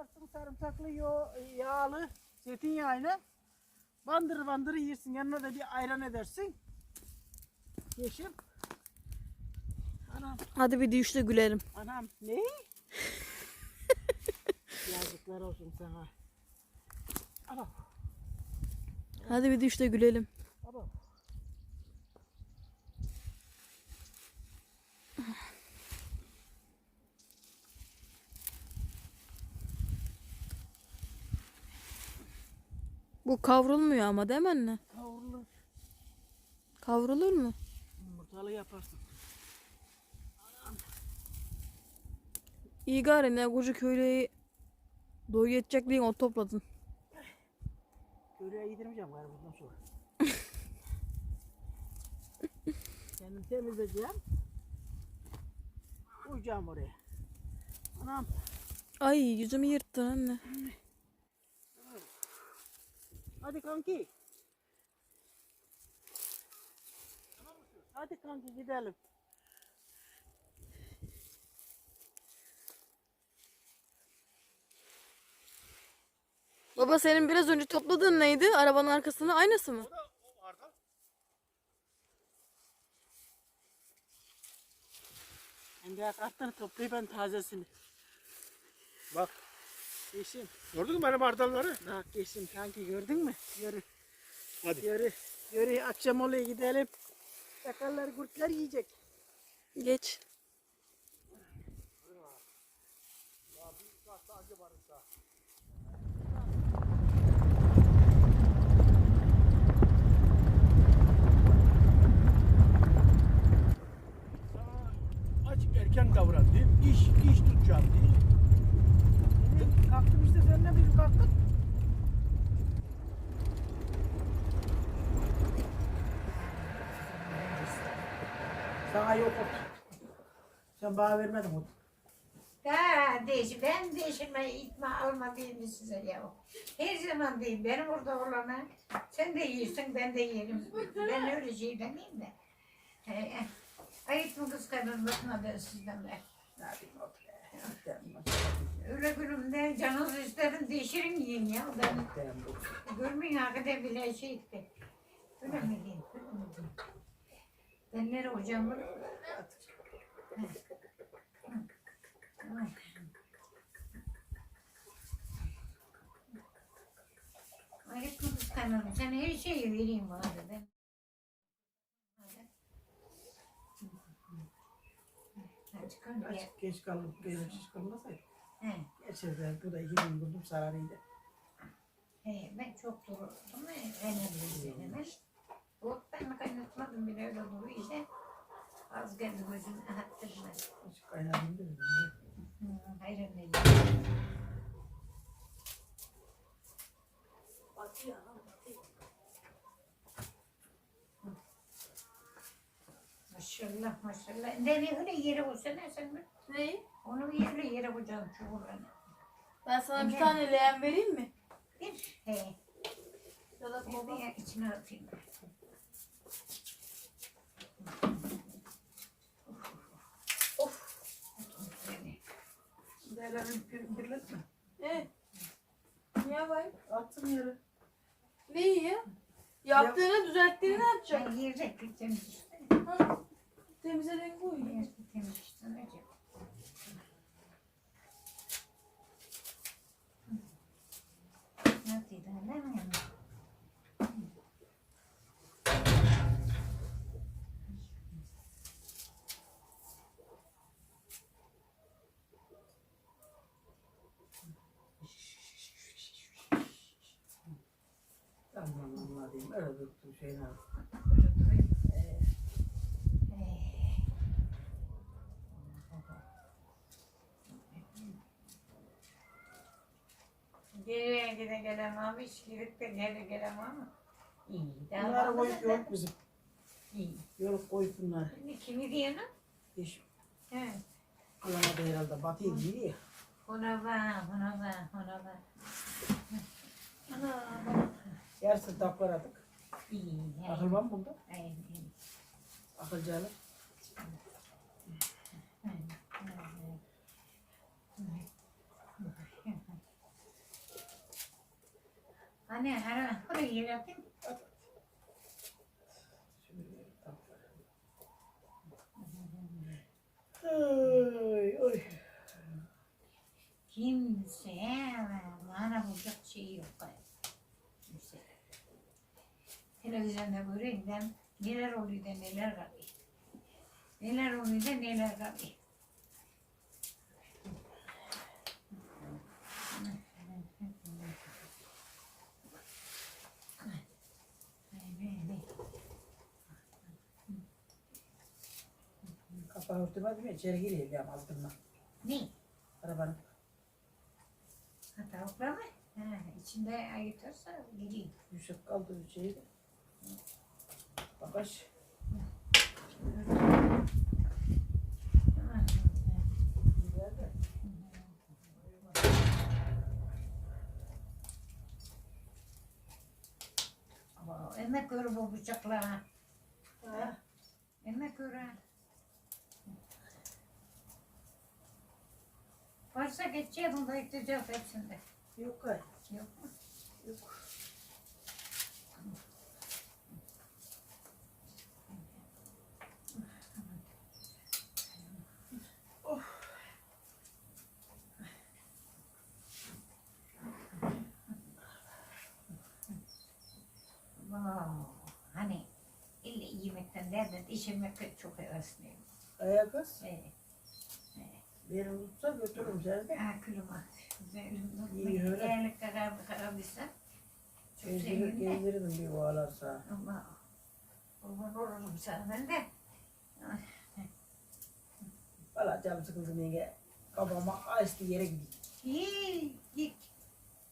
Tutarsın sarımsaklı yo yağlı zeytinyağıyla. Bandır bandır yersin. Yanına da bir ayran edersin. Yeşim. Anam, Hadi bir düşte gülerim. anam ne? Yazıklar olsun sana. Ama, Hadi bir düşte gülelim. ama. Bu kavrulmuyor ama değil mi anne? Kavrulur. Kavrulur mu? Yumurtalı yaparsın. İyi gari ne koca köylüyü doyu yetecek diye o topladın. Köylüye yedirmeyeceğim galiba bundan sonra. Kendim temizleyeceğim. Koyacağım oraya. Anam Ay yüzümü yırttın anne. Hadi kanki. Hadi kanki gidelim. Baba senin biraz önce topladığın neydi? Arabanın arkasında aynısı mı? Hem de kartları toplayıp ben tazesini. Bak Yeşim. gördün mü benim hardalları? Bak yeşim kanki gördün mü? Yürü. Hadi. Yürü. Yürü akşam oluyor gidelim. Sakallar kurtlar yiyecek. Geç. Azıcık erken davran diyeyim. İş, iş tutacağım diyeyim. Evet, kalktım işte seninle bir kalktık. Sana yok ot. Sen bana vermedin ot. Ha değiş, ben değişime itme alma diyeyim size ya. Her zaman diyeyim benim orada olana. Sen de yiyorsun ben de yerim. Ben öyle şey demeyeyim de. Ayıp mı kıskandın bakma ben sizden de. Öyle gülümde canınız isterim değişirim yiyin ya. Ben görmeyin hakikaten bile şey etti. Öyle mi diyeyim? Ben nereye hocam? Ayıp mı kıskanırım? Sen her şeyi vereyim bana ben. Azıcık geç. Benim şiş kalmasaydı. He, Gerçekten bu da iki gün buldum sararıydı. he, ben çok dururdum. Önemli hemen. O ben kaynatmadım bile öyle duruyor işte. Az geldi gözüm attırmaz. Azıcık kaynadım dedim. Hayır ne Maşallah maşallah. Ne öyle yere koysana sen mi? Neyi? Onu yerle yere koyacağım çukurlarına. Ben sana bir tane leğen vereyim mi? Bir he. Ya da Bir de içine atayım. Of. Beni. Değerlerini bir, birletme. Ne? Niye var? Attım yere. Neyi ya? Yaptığını düzelttiğini ne yapacak? Ben yerde temizledim. Temizlediğini koy. Yerde temizledim. Recep. Tamam Allah diyeyim. Öyle durdu şeyin. Gide gelemem, hiç gidip de geri gelemem. İyi. daha Bunları fazla koyup da- yok bizim. İyi. Yok koyup bunları. Kimi diyelim? Yeşim. He. Alamadı herhalde. Batıyı değil ya. Ona bak, ona bak, ona bak. Ana. Yarısı taplar atık. İyi. Akıl var mı bunda? Aynen. Akılcağlı. Hani her oraya yer atayım. Ay, ay. Kimse bana bulacak şey yok. Kimse. Televizyonda göreyim de neler oluyor da neler kalıyor. Neler oluyor da neler kalıyor. Kapağı örtmedim ya içeri gireyim ya altından. Ne? Arabanın. Ha, tavuklar mı? Ha, içinde ayıtırsa geleyim. Yüksek kaldı. Bagaj. Güzel de. Ama emek görü bu bıçakla. Ha, Emek görü. Varsa geçeceğim onda iteceğiz hepsinde. Yok gay. Yok mu? Yok. Hani illa yemekten derdi işemek çok hevesliyim. Ayak kız. Ee, Beni tutsa götürürüm seni de. ha külüma. İyi, öyle. Eğerlik kararlı kararlıysa. Çok Gezdirir, sevindim. gezdirirdim bir bağlarsa. Ama kurban olurum sana ben de. Valla canım sıkıldı yenge. Kafama açtı yere gideyim. İyi git.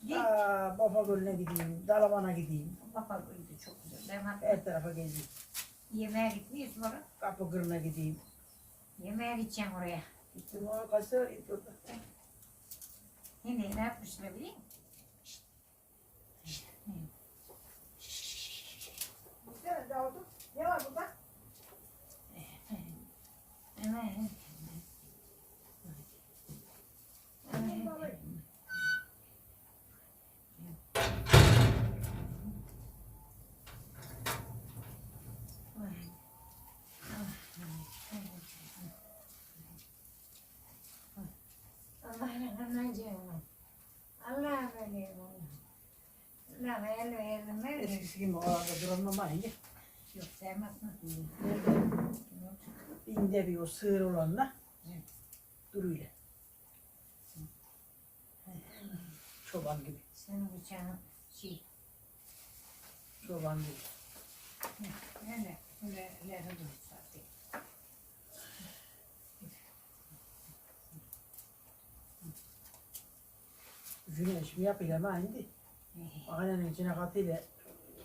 Git. Aa, Bafa Gölü'ne gideyim. Dalaman'a gideyim. Baba öldü çok güzel. Ben hatta Her tarafa gezeyim. yemeğe gitmeyiz mi oraya? Kapı Kırı'na gideyim. Yemeğe gideceğim oraya. Gittim o kaç sefer gittim orada. Yine ne yapmışlar biliyor musun? Gel Davut'um. Ne var burada? Hemen. Allah'ın Allah böyle Allah el verdim el. Eskisi gibi o arada duramam aynı. Yok sevmezsin. Binde bir o sığır olanla duruyor. Çoban gibi. Senin bıçağın şey. Çoban gibi. Öyle. Öyle. Öyle. zaten. Güneş mi yapıyor ama indi. Makinenin içine katıyla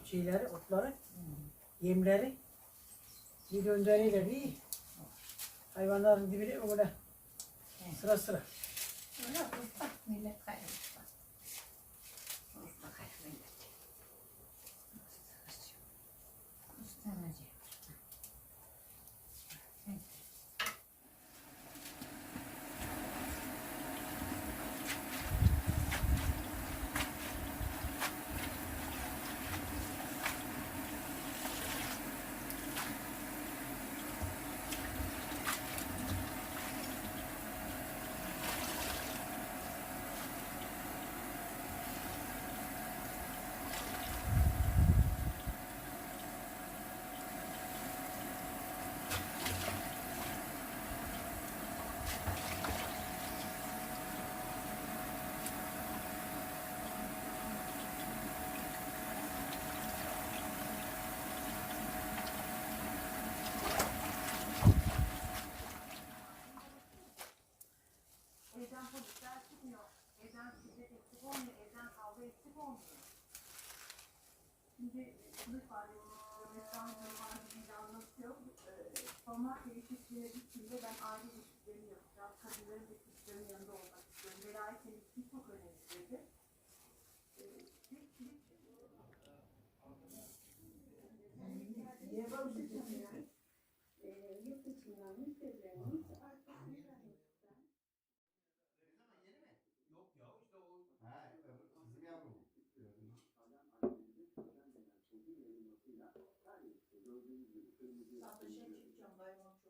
şeyleri, otları, yemleri bir gönderiyle bir hayvanların dibine böyle sıra sıra. Öyle usta. Millet kayır Şimdi ifade ediyorum. Mesela Cumhurbaşkanı da anlatıyor. Ee, Somali ilişkilerine gittiğimde ben aile ilişkilerini yapacağım. Kadınların çocukların yanında olmak istiyorum. Velayet temizliği çok Sağ olun.